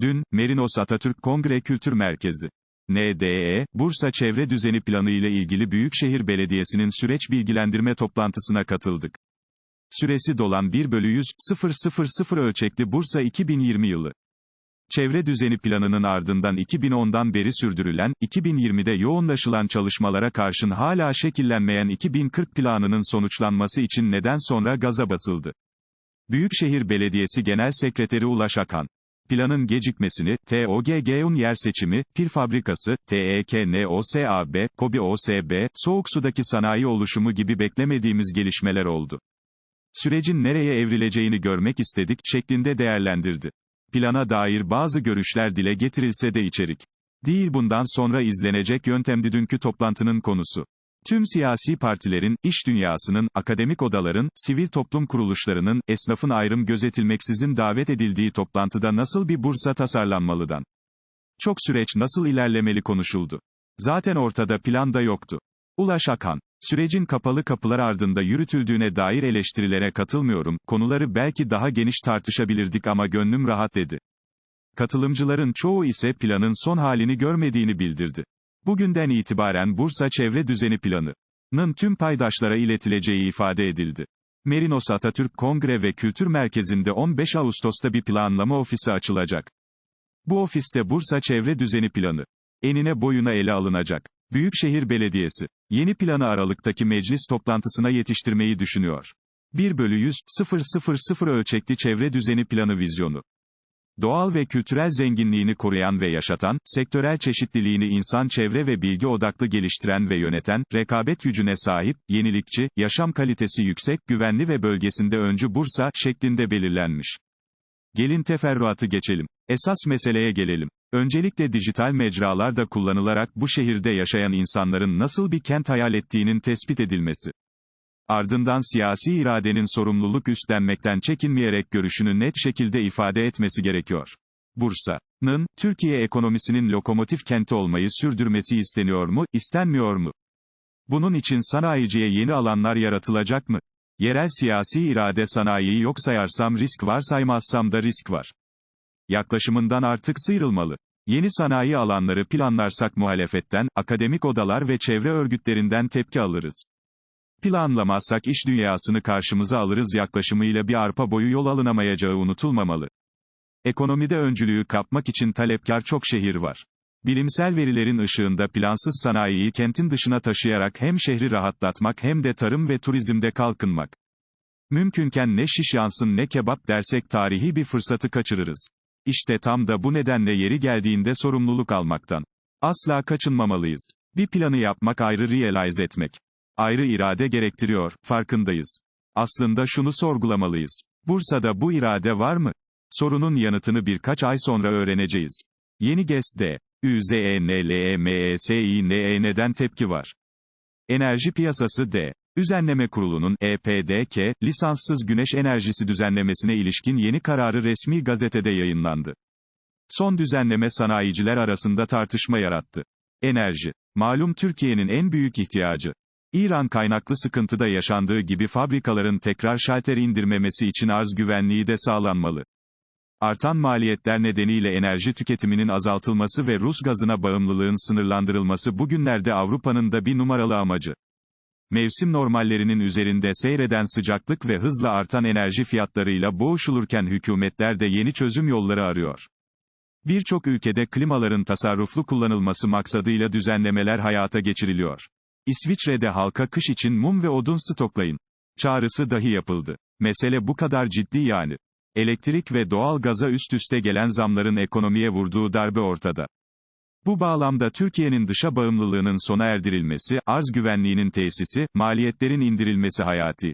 Dün, Merinos Atatürk Kongre Kültür Merkezi. NDE, Bursa Çevre Düzeni Planı ile ilgili Büyükşehir Belediyesi'nin süreç bilgilendirme toplantısına katıldık. Süresi dolan 1 bölü 100, 000 ölçekli Bursa 2020 yılı. Çevre düzeni planının ardından 2010'dan beri sürdürülen, 2020'de yoğunlaşılan çalışmalara karşın hala şekillenmeyen 2040 planının sonuçlanması için neden sonra gaza basıldı. Büyükşehir Belediyesi Genel Sekreteri Ulaş Akan, planın gecikmesini, TOGG'un yer seçimi, pil fabrikası, TEKNOSAB, KOBİ OSB, soğuk sudaki sanayi oluşumu gibi beklemediğimiz gelişmeler oldu. Sürecin nereye evrileceğini görmek istedik, şeklinde değerlendirdi. Plana dair bazı görüşler dile getirilse de içerik değil bundan sonra izlenecek yöntemdi dünkü toplantının konusu. Tüm siyasi partilerin, iş dünyasının, akademik odaların, sivil toplum kuruluşlarının, esnafın ayrım gözetilmeksizin davet edildiği toplantıda nasıl bir Bursa tasarlanmalıdan. Çok süreç nasıl ilerlemeli konuşuldu. Zaten ortada plan da yoktu. Ulaş Akan, sürecin kapalı kapılar ardında yürütüldüğüne dair eleştirilere katılmıyorum, konuları belki daha geniş tartışabilirdik ama gönlüm rahat dedi. Katılımcıların çoğu ise planın son halini görmediğini bildirdi. Bugünden itibaren Bursa Çevre Düzeni Planı'nın tüm paydaşlara iletileceği ifade edildi. Merinos Atatürk Kongre ve Kültür Merkezi'nde 15 Ağustos'ta bir planlama ofisi açılacak. Bu ofiste Bursa Çevre Düzeni Planı enine boyuna ele alınacak. Büyükşehir Belediyesi, yeni planı Aralık'taki meclis toplantısına yetiştirmeyi düşünüyor. 1 bölü 100, 000 ölçekli çevre düzeni planı vizyonu. Doğal ve kültürel zenginliğini koruyan ve yaşatan, sektörel çeşitliliğini insan çevre ve bilgi odaklı geliştiren ve yöneten, rekabet gücüne sahip, yenilikçi, yaşam kalitesi yüksek, güvenli ve bölgesinde öncü Bursa, şeklinde belirlenmiş. Gelin teferruatı geçelim. Esas meseleye gelelim. Öncelikle dijital mecralar da kullanılarak bu şehirde yaşayan insanların nasıl bir kent hayal ettiğinin tespit edilmesi. Ardından siyasi iradenin sorumluluk üstlenmekten çekinmeyerek görüşünü net şekilde ifade etmesi gerekiyor. Bursa'nın, Türkiye ekonomisinin lokomotif kenti olmayı sürdürmesi isteniyor mu, istenmiyor mu? Bunun için sanayiciye yeni alanlar yaratılacak mı? Yerel siyasi irade sanayiyi yok sayarsam risk var saymazsam da risk var. Yaklaşımından artık sıyrılmalı. Yeni sanayi alanları planlarsak muhalefetten, akademik odalar ve çevre örgütlerinden tepki alırız. Planlamazsak iş dünyasını karşımıza alırız yaklaşımıyla bir arpa boyu yol alınamayacağı unutulmamalı. Ekonomide öncülüğü kapmak için talepkar çok şehir var. Bilimsel verilerin ışığında plansız sanayiyi kentin dışına taşıyarak hem şehri rahatlatmak hem de tarım ve turizmde kalkınmak. Mümkünken ne şiş yansın ne kebap dersek tarihi bir fırsatı kaçırırız. İşte tam da bu nedenle yeri geldiğinde sorumluluk almaktan. Asla kaçınmamalıyız. Bir planı yapmak ayrı realize etmek. Ayrı irade gerektiriyor, farkındayız. Aslında şunu sorgulamalıyız. Bursa'da bu irade var mı? Sorunun yanıtını birkaç ay sonra öğreneceğiz. Yeni GES'de, UZENLEMESİNE neden tepki var? Enerji Piyasası D. Düzenleme Kurulu'nun EPDK, lisanssız güneş enerjisi düzenlemesine ilişkin yeni kararı resmi gazetede yayınlandı. Son düzenleme sanayiciler arasında tartışma yarattı. Enerji. Malum Türkiye'nin en büyük ihtiyacı. İran kaynaklı sıkıntıda yaşandığı gibi fabrikaların tekrar şalter indirmemesi için arz güvenliği de sağlanmalı. Artan maliyetler nedeniyle enerji tüketiminin azaltılması ve Rus gazına bağımlılığın sınırlandırılması bugünlerde Avrupa'nın da bir numaralı amacı. Mevsim normallerinin üzerinde seyreden sıcaklık ve hızla artan enerji fiyatlarıyla boğuşulurken hükümetler de yeni çözüm yolları arıyor. Birçok ülkede klimaların tasarruflu kullanılması maksadıyla düzenlemeler hayata geçiriliyor. İsviçre'de halka kış için mum ve odun stoklayın. Çağrısı dahi yapıldı. Mesele bu kadar ciddi yani. Elektrik ve doğal gaza üst üste gelen zamların ekonomiye vurduğu darbe ortada. Bu bağlamda Türkiye'nin dışa bağımlılığının sona erdirilmesi, arz güvenliğinin tesisi, maliyetlerin indirilmesi hayati.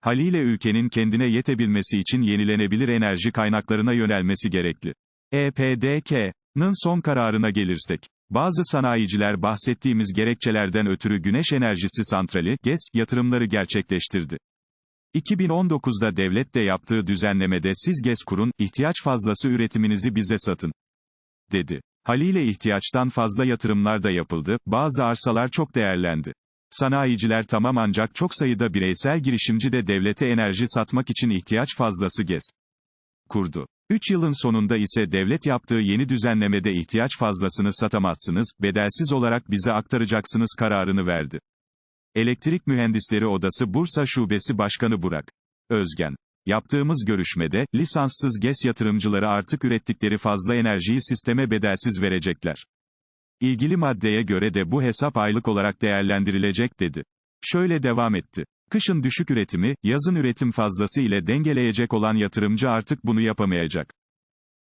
Haliyle ülkenin kendine yetebilmesi için yenilenebilir enerji kaynaklarına yönelmesi gerekli. EPDK'nın son kararına gelirsek, bazı sanayiciler bahsettiğimiz gerekçelerden ötürü güneş enerjisi santrali, GES, yatırımları gerçekleştirdi. 2019'da devlet de yaptığı düzenlemede siz GES kurun, ihtiyaç fazlası üretiminizi bize satın. Dedi. Haliyle ihtiyaçtan fazla yatırımlar da yapıldı, bazı arsalar çok değerlendi. Sanayiciler tamam ancak çok sayıda bireysel girişimci de devlete enerji satmak için ihtiyaç fazlası GES kurdu. 3 yılın sonunda ise devlet yaptığı yeni düzenlemede ihtiyaç fazlasını satamazsınız, bedelsiz olarak bize aktaracaksınız kararını verdi. Elektrik Mühendisleri Odası Bursa Şubesi Başkanı Burak Özgen Yaptığımız görüşmede, lisanssız GES yatırımcıları artık ürettikleri fazla enerjiyi sisteme bedelsiz verecekler. İlgili maddeye göre de bu hesap aylık olarak değerlendirilecek dedi. Şöyle devam etti. Kışın düşük üretimi, yazın üretim fazlası ile dengeleyecek olan yatırımcı artık bunu yapamayacak.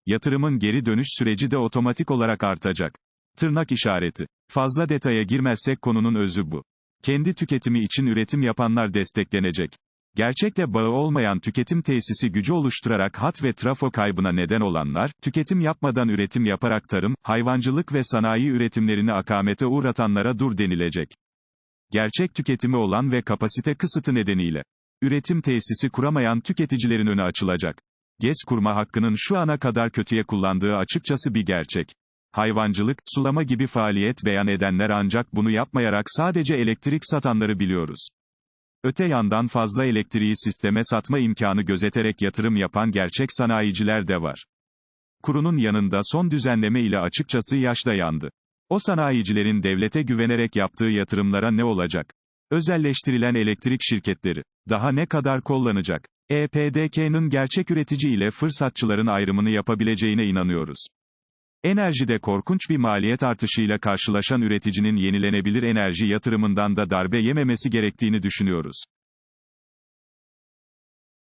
Yatırımın geri dönüş süreci de otomatik olarak artacak. Tırnak işareti. Fazla detaya girmezsek konunun özü bu. Kendi tüketimi için üretim yapanlar desteklenecek. Gerçekte bağı olmayan tüketim tesisi gücü oluşturarak hat ve trafo kaybına neden olanlar, tüketim yapmadan üretim yaparak tarım, hayvancılık ve sanayi üretimlerini akamete uğratanlara dur denilecek. Gerçek tüketimi olan ve kapasite kısıtı nedeniyle üretim tesisi kuramayan tüketicilerin önü açılacak. GES kurma hakkının şu ana kadar kötüye kullandığı açıkçası bir gerçek. Hayvancılık, sulama gibi faaliyet beyan edenler ancak bunu yapmayarak sadece elektrik satanları biliyoruz. Öte yandan fazla elektriği sisteme satma imkanı gözeterek yatırım yapan gerçek sanayiciler de var. Kurunun yanında son düzenleme ile açıkçası yaşta yandı. O sanayicilerin devlete güvenerek yaptığı yatırımlara ne olacak? Özelleştirilen elektrik şirketleri daha ne kadar kullanacak? EPDK'nın gerçek üretici ile fırsatçıların ayrımını yapabileceğine inanıyoruz. Enerjide korkunç bir maliyet artışıyla karşılaşan üreticinin yenilenebilir enerji yatırımından da darbe yememesi gerektiğini düşünüyoruz.